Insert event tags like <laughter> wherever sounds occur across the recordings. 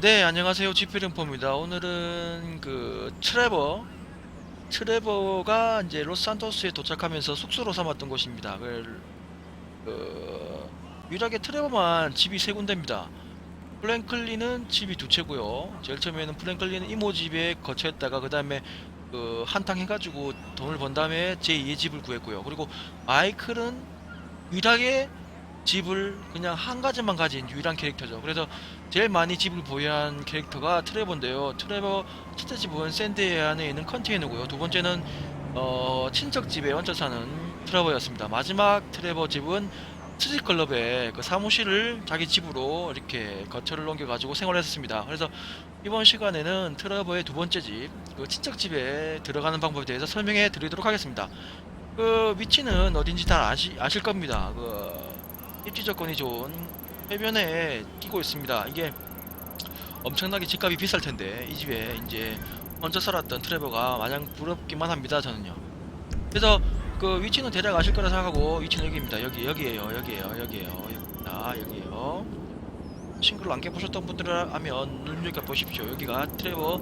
네, 안녕하세요. 지필인포입니다. 오늘은 그 트레버, 트레버가 이제 로스산토스에 도착하면서 숙소로 삼았던 곳입니다. 그, 그 유일하게 트레버만 집이 세 군데입니다. 플랭클린은 집이 두 채고요. 제일 처음에는 플랭클린은 이모 집에 거처했다가 그 다음에 그 한탕 해가지고 돈을 번 다음에 제2의 집을 구했고요. 그리고 마이클은 유일하게 집을 그냥 한 가지만 가진 유일한 캐릭터죠. 그래서 제일 많이 집을 보유한 캐릭터가 트레버인데요. 트레버 첫째 집은 샌드 안에 있는 컨테이너고요. 두 번째는 어, 친척 집에 얹혀 사는 트레버였습니다. 마지막 트레버 집은 스트릿클럽의 그 사무실을 자기 집으로 이렇게 거처를 옮겨가지고 생활했었습니다. 그래서 이번 시간에는 트레버의 두 번째 집, 그 친척 집에 들어가는 방법에 대해서 설명해 드리도록 하겠습니다. 그 위치는 어딘지 다 아시, 아실 겁니다. 그 입지 조건이 좋은 해변에 끼고 있습니다. 이게 엄청나게 집값이 비쌀 텐데 이 집에 이제 먼저 살았던 트레버가 마냥 부럽기만 합니다. 저는요. 그래서 그 위치는 대략 아실 거라 생각하고 위치는 여기입니다. 여기 여기에요. 여기에요. 여기에요. 자 여기에요. 싱글을 안 깨보셨던 분들을 하면 눈여겨 보십시오. 여기가 트레버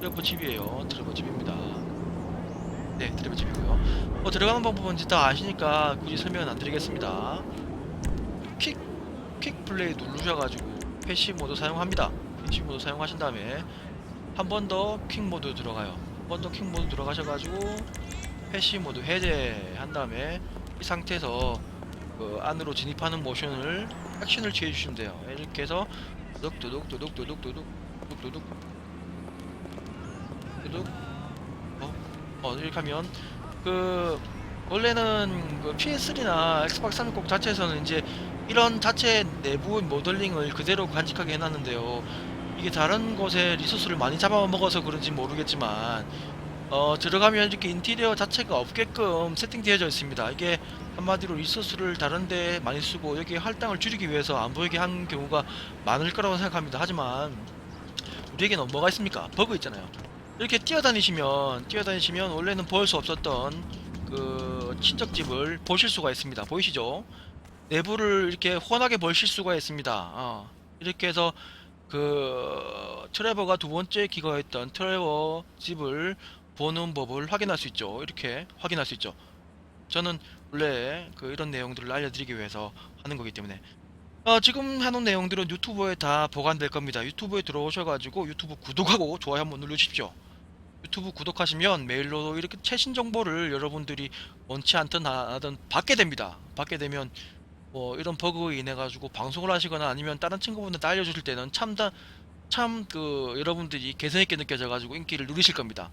트레버 집이에요. 트레버 집입니다. 네, 트레버 집이고요. 뭐 들어가는 방법은 이제 다 아시니까 굳이 설명은 안 드리겠습니다. 플레이 누르셔가지고 패시 모드 사용합니다. 패시 모드 사용하신 다음에 한 번 더 퀵 모드 들어가요. 한 번 더 퀵 모드 들어가셔가지고 패시 모드 해제한 다음에 이 상태에서 그 안으로 진입하는 모션을 액션을 취해 주시면 돼요. 이렇게 해서 도둑 도둑 도둑 도둑 도둑 도둑 도둑 도둑 어, 어 이렇게 하면 그 원래는 그 PS3나 엑스박스 360 자체에서는 이제 이런 자체 내부 모델링을 그대로 간직하게 해놨는데요. 이게 다른 곳에 리소스를 많이 잡아먹어서 그런지 모르겠지만 어, 들어가면 이렇게 인테리어 자체가 없게끔 세팅되어져 있습니다. 이게 한마디로 리소스를 다른데 많이 쓰고 여기 할당을 줄이기 위해서 안 보이게 한 경우가 많을 거라고 생각합니다. 하지만 우리에게는 뭐가 있습니까? 버그 있잖아요. 이렇게 뛰어다니시면 뛰어다니시면 원래는 볼 수 없었던 그 친척집을 보실 수가 있습니다. 보이시죠? 내부를 이렇게 훤하게 보실 수가 있습니다. 어, 이렇게 해서 그 트레버가 두 번째 기거했던 트레버 집을 보는 법을 확인할 수 있죠. 이렇게 확인할 수 있죠. 저는 원래 그 이런 내용들을 알려드리기 위해서 하는 거기 때문에 어, 지금 해놓은 내용들은 유튜브에 다 보관될 겁니다. 유튜브에 들어오셔가지고 유튜브 구독하고 좋아요 한번 눌러주십시오. 유튜브 구독하시면 메일로 이렇게 최신 정보를 여러분들이 원치 않든 안 하든 받게 됩니다. 받게 되면 뭐 이런 버그에 인해 가지고 방송을 하시거나 아니면 다른 친구분들한테 알려주실 때는 참다 참 그 여러분들이 개성 있게 느껴져 가지고 인기를 누리실 겁니다.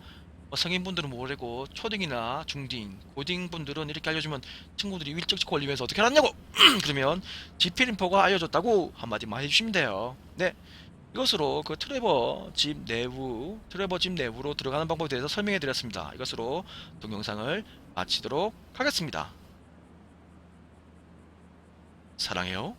뭐 성인분들은 모르고 초딩이나 중딩, 고딩 분들은 이렇게 알려주면 친구들이 윌쩍 걸리면서 어떻게 알았냐고 <clears throat> 그러면 지필인포가 알려줬다고 한마디만 해주시면 돼요. 네. 이것으로 그 트레버 집 내부, 트레버 집 내부로 들어가는 방법에 대해서 설명해 드렸습니다. 이것으로 동영상을 마치도록 하겠습니다. 사랑해요.